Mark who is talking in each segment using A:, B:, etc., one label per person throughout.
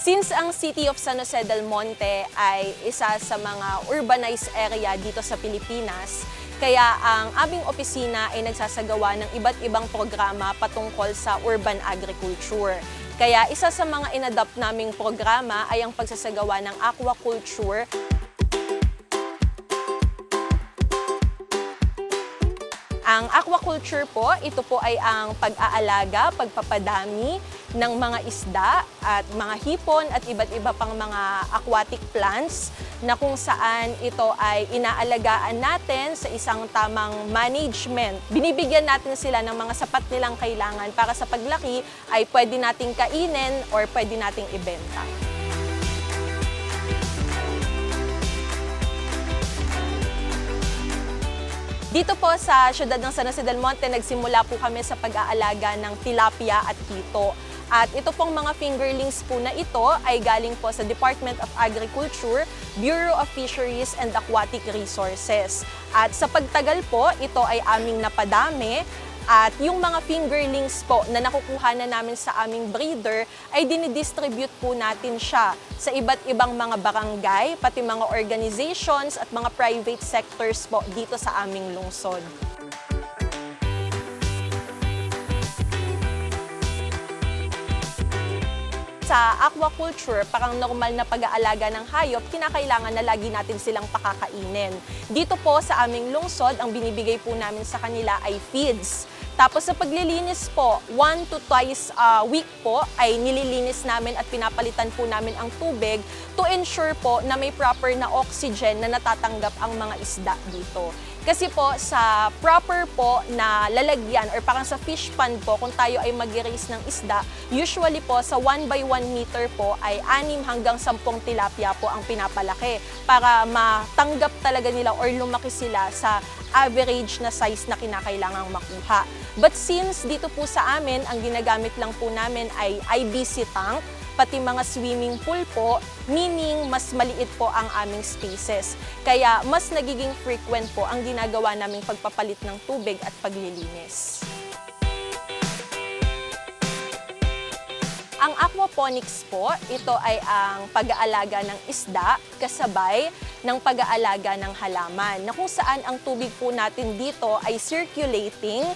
A: Since ang City of San Jose del Monte ay isa sa mga urbanized area dito sa Pilipinas, kaya ang aming opisina ay nagsasagawa ng iba't ibang programa patungkol sa urban agriculture. Kaya isa sa mga inadapt naming programa ay ang pagsasagawa ng aquaculture Ang aquaculture po, ito po ay ang pag-aalaga, pagpapadami ng mga isda at mga hipon at iba't iba pang mga aquatic plants na kung saan ito ay inaalagaan natin sa isang tamang management. Binibigyan natin sila ng mga sapat nilang kailangan para sa paglaki ay pwede nating kainin or pwede nating ibenta. Dito po sa siyudad ng San Jose del Monte, nagsimula po kami sa pag-aalaga ng tilapia at hito. At ito pong mga fingerlings po na ito ay galing po sa Department of Agriculture, Bureau of Fisheries and Aquatic Resources. At sa pagtagal po, ito ay aming napadami at yung mga fingerlings po na nakukuha na namin sa aming breeder ay dinidistribute po natin siya sa iba't ibang mga barangay, pati mga organizations at mga private sectors po dito sa aming lungsod. Sa aquaculture, parang normal na pag-aalaga ng hayop, kinakailangan na lagi natin silang pakakainin. Dito po sa aming lungsod, ang binibigay po namin sa kanila ay feeds. Tapos sa paglilinis po, one to twice a week po ay nililinis namin at pinapalitan po namin ang tubig to ensure po na may proper na oxygen na natatanggap ang mga isda dito. Kasi po sa proper po na lalagyan or parang sa fish pond po, kung tayo ay mag-raise ng isda, usually po sa 1 by 1 meter po ay 6 hanggang 10 tilapia po ang pinapalaki para matanggap talaga nila or lumaki sila sa average na size na kinakailangang makuha. But since dito po sa amin, ang ginagamit lang po namin ay IBC tank, pati mga swimming pool po, meaning mas maliit po ang aming spaces. Kaya mas nagiging frequent po ang ginagawa naming pagpapalit ng tubig at paglilinis. Ang aquaponics po, ito ay ang pag-aalaga ng isda kasabay ng pag-aalaga ng halaman na kung saan ang tubig po natin dito ay circulating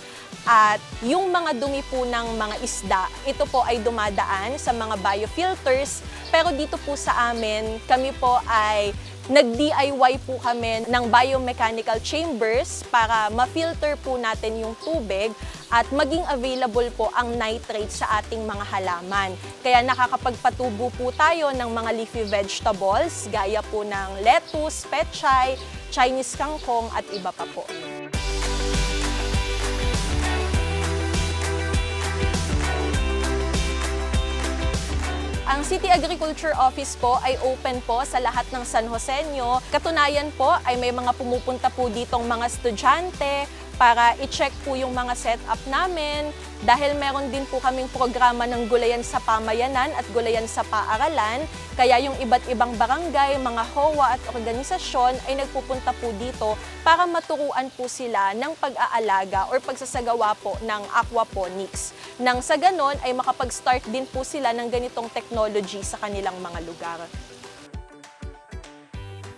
A: at yung mga dumi po ng mga isda, ito po ay dumadaan sa mga biofilters pero dito po sa amin, kami po ay nag-DIY po kami ng biomechanical chambers para ma-filter po natin yung tubig at maging available po ang nitrate sa ating mga halaman. Kaya nakakapagpatubo po tayo ng mga leafy vegetables gaya po ng lettuce, pechay, Chinese kangkong at iba pa po. Ang City Agriculture Office po ay open po sa lahat ng San Joseño. Katunayan po ay may mga pumupunta po ditong mga estudyante para i-check po yung mga setup namin dahil meron din po kaming programa ng gulayan sa pamayanan at gulayan sa paaralan. Kaya yung iba't ibang barangay, mga HOA at organisasyon ay nagpupunta po dito para maturuan po sila ng pag-aalaga or pagsasagawa po ng aquaponics. Nang sa ganon ay makapag-start din po sila ng ganitong technology sa kanilang mga lugar.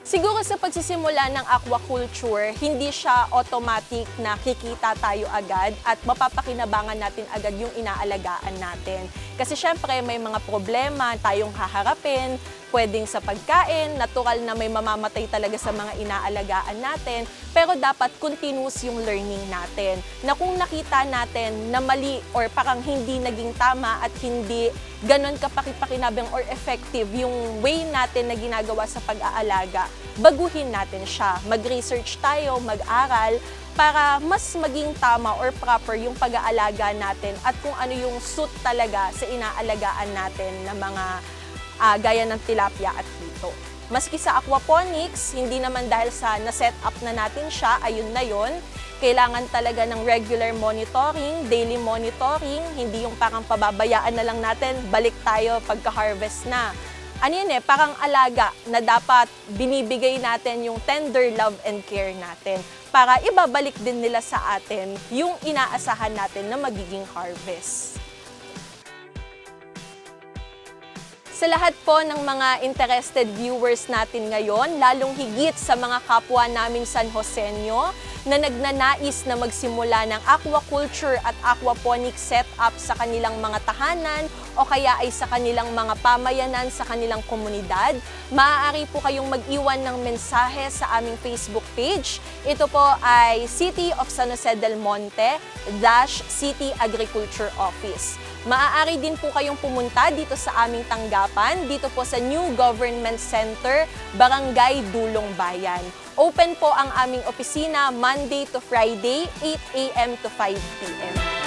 A: Siguro sa pagsisimula ng aquaculture, hindi siya automatic na kikita tayo agad at mapapakinabangan natin agad yung inaalagaan natin. Kasi syempre may mga problema tayong haharapin, pwedeng sa pagkain, natural na may mamamatay talaga sa mga inaalagaan natin, pero dapat continuous yung learning natin. Na kung nakita natin na mali or parang hindi naging tama at hindi ganon kapakipakinabang or effective yung way natin na ginagawa sa pag-aalaga, baguhin natin siya. Mag-research tayo, mag-aral, para mas maging tama or proper yung pag-aalaga natin at kung ano yung suit talaga sa inaalagaan natin na mga ah, gaya ng tilapia at hito. Maski sa aquaponics, hindi naman dahil sa na-set up na natin siya, ayun na yon kailangan talaga ng regular monitoring, daily monitoring, hindi yung parang pababayaan na lang natin, balik tayo pagka-harvest na. Ano yun eh, parang alaga na dapat binibigay natin yung tender love and care natin para ibabalik din nila sa atin yung inaasahan natin na magiging harvest. Sa lahat po ng mga interested viewers natin ngayon, lalong higit sa mga kapwa namin San Joseño na nagnanais na magsimula ng aquaculture at aquaponic setup sa kanilang mga tahanan o kaya ay sa kanilang mga pamayanan sa kanilang komunidad, maaari po kayong mag-iwan ng mensahe sa aming Facebook page. Ito po ay City of San Jose del Monte dash City Agriculture Office. Maaari din po kayong pumunta dito sa aming tanggapan, dito po sa New Government Center, Barangay Dulong Bayan. Open po ang aming opisina Monday to Friday, 8 a.m. to 5 p.m.